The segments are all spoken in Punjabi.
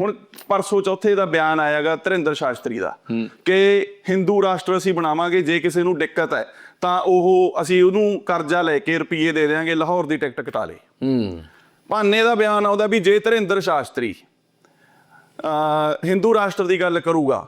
ਹੁਣ ਪਰਸੋਂ ਚੌਥੇ ਦਾ ਬਿਆਨ ਆਇਆਗਾ ਧਰਿੰਦਰ ਸ਼ਾਸਤਰੀ ਦਾ ਕਿ ਹਿੰਦੂ ਰਾਸ਼ਟਰ ਅਸੀਂ ਬਣਾਵਾਂਗੇ ਜੇ ਕਿਸੇ ਨੂੰ ਦਿੱਕਤ ਹੈ ਤਾਂ ਉਹ ਅਸੀਂ ਉਹਨੂੰ ਕਰਜ਼ਾ ਲੈ ਕੇ ਰੁਪਏ ਦੇ ਦੇਵਾਂਗੇ ਲਾਹੌਰ ਦੀ ਟਿਕਟ ਕਟਾ ਲੇ ਹੂੰ। ਭਾਨੇ ਦਾ ਬਿਆਨ ਆਉਂਦਾ ਵੀ ਜੇ ਧਰਿੰਦਰ ਸ਼ਾਸਤਰੀ ਅਹ ਹਿੰਦੂ ਰਾਸ਼ਟਰ ਦੀ ਗੱਲ ਕਰੂਗਾ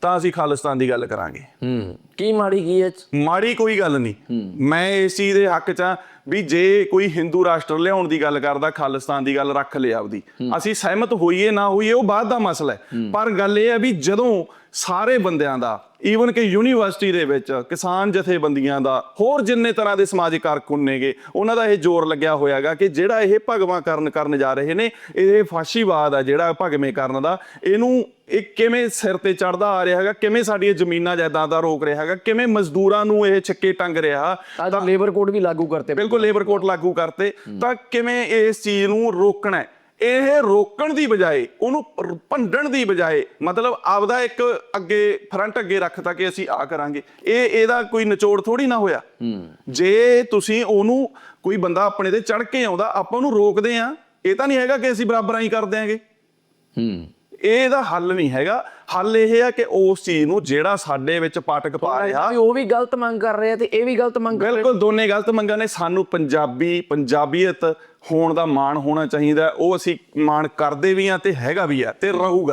ਤਾਂ ਅਸੀਂ ਖਾਲਿਸਤਾਨ ਦੀ ਗੱਲ ਕਰਾਂਗੇ। ਹੂੰ। ਕੀ ਮਾੜੀ ਕੀ ਹੈ ਮਾੜੀ ਕੋਈ ਗੱਲ ਨਹੀਂ। ਮੈਂ ਇਸ ਚੀਜ਼ ਦੇ ਹੱਕ 'ਚ ਵੀ ਜੇ ਕੋਈ ਹਿੰਦੂ ਰਾਸ਼ਟਰ ਲਿਆਉਣ ਦੀ ਗੱਲ ਕਰਦਾ ਖਾਲਿਸਤਾਨ ਦੀ ਗੱਲ ਰੱਖ ਲਿਆ ਆਪਦੀ ਅਸੀਂ ਸਹਿਮਤ ਹੋਈਏ ਨਾ ਹੋਈਏ ਉਹ ਬਾਅਦ ਦਾ ਮਸਲਾ ਹੈ। ਪਰ ਗੱਲ ਇਹ ਹੈ ਵੀ ਜਦੋਂ ਸਾਰੇ ਬੰਦਿਆਂ ਦਾ ਈਵਨ ਕਿ ਯੂਨੀਵਰਸਿਟੀ ਦੇ ਵਿੱਚ ਕਿਸਾਨ ਜਥੇਬੰਦੀਆਂ ਦਾ ਹੋਰ ਜਿੰਨੇ ਤਰ੍ਹਾਂ ਦੇ ਸਮਾਜਿਕ ਕਾਰਕੁਨ ਨੇਗੇ ਉਹਨਾਂ ਦਾ ਇਹ ਜ਼ੋਰ ਲੱਗਿਆ ਹੋਇਆਗਾ ਕਿ ਜਿਹੜਾ ਇਹ ਭਗਵਾਂ ਕਰਨ ਕਰਨ ਜਾ ਰਹੇ ਨੇ ਇਹ ਫਾਸ਼ੀਵਾਦ ਆ ਜਿਹੜਾ ਭਗਵੇਂ ਕਰਨ ਦਾ ਇਹਨੂੰ ਇਹ ਕਿਵੇਂ ਸਿਰ ਤੇ ਚੜਦਾ ਆ ਰਿਹਾ ਹੈਗਾ ਕਿਵੇਂ ਸਾਡੀਆਂ ਜ਼ਮੀਨਾਂ ਜਾਇਦਾਦਾਂ ਰੋਕ ਰਿਹਾ ਹੈਗਾ ਕਿਵੇਂ ਮਜ਼ਦੂਰਾਂ ਨੂੰ ਇਹ ਛੱਕੇ ਟੰਗ ਰਿਹਾ ਅੱਜ ਲੇਬਰ ਕੋਡ ਵੀ ਲਾਗੂ ਕਰਤੇ ਬਿਲਕੁਲ ਲੇਬਰ ਕੋਡ ਲਾਗੂ ਕਰਤੇ ਤਾਂ ਕਿਵੇਂ ਇਸ ਚੀਜ਼ ਨੂੰ ਰੋਕਣਾ ਹੈ? ਇਹ ਰੋਕਣ ਦੀ ਬਜਾਏ ਉਹਨੂੰ ਭੰਡਣ ਦੀ ਬਜਾਏ ਮਤਲਬ ਆਪਦਾ ਇੱਕ ਅੱਗੇ ਫਰੰਟ ਅੱਗੇ ਰੱਖਤਾ ਕਿ ਅਸੀਂ ਆ ਕਰਾਂਗੇ। ਇਹ ਇਹਦਾ ਕੋਈ ਨਿਚੋੜ ਥੋੜੀ ਨਾ ਹੋਇਆ। ਜੇ ਤੁਸੀਂ ਉਹਨੂੰ ਕੋਈ ਬੰਦਾ ਆਪਣੇ ਤੇ ਚੜ ਕੇ ਆਉਂਦਾ ਆਪਾਂ ਉਹਨੂੰ ਰੋਕਦੇ ਆ ਇਹ ਤਾਂ ਨਹੀਂ ਹੈਗਾ ਕਿ ਅਸੀਂ ਬਰਾਬਰਾਂ ਹੀ ਕਰ ਦਿਆਂਗੇ ਹੂੰ। ਇਹ ਇਹਦਾ ਹੱਲ ਨਹੀਂ ਹੈਗਾ। ਹੱਲ ਇਹ ਹੈ ਕਿ ਉਸ ਚੀਜ਼ ਨੂੰ ਜਿਹੜਾ ਸਾਡੇ ਵਿੱਚ ਪਾਟਕ ਪਾ ਰਿਹਾ ਉਹ ਵੀ ਗਲਤ ਮੰਗ ਕਰ ਰਹੇ ਆ ਤੇ ਇਹ ਵੀ ਗਲਤ ਮੰਗ ਕਰ ਰਹੇ ਬਿਲਕੁਲ ਦੋਨੇ ਗਲਤ ਮੰਗਾਂ ਨੇ ਸਾਨੂੰ ਪੰਜਾਬੀ ਪੰਜਾਬੀਅਤ ਹੋਣ ਦਾ ਮਾਣ ਹੋਣਾ ਚਾਹੀਦਾ। ਉਹ ਅਸੀਂ ਮਾਣ ਕਰਦੇ ਵੀ ਆ ਤੇ ਹੈਗਾ ਵੀ ਆ ਤੇ ਰਹੂਗਾ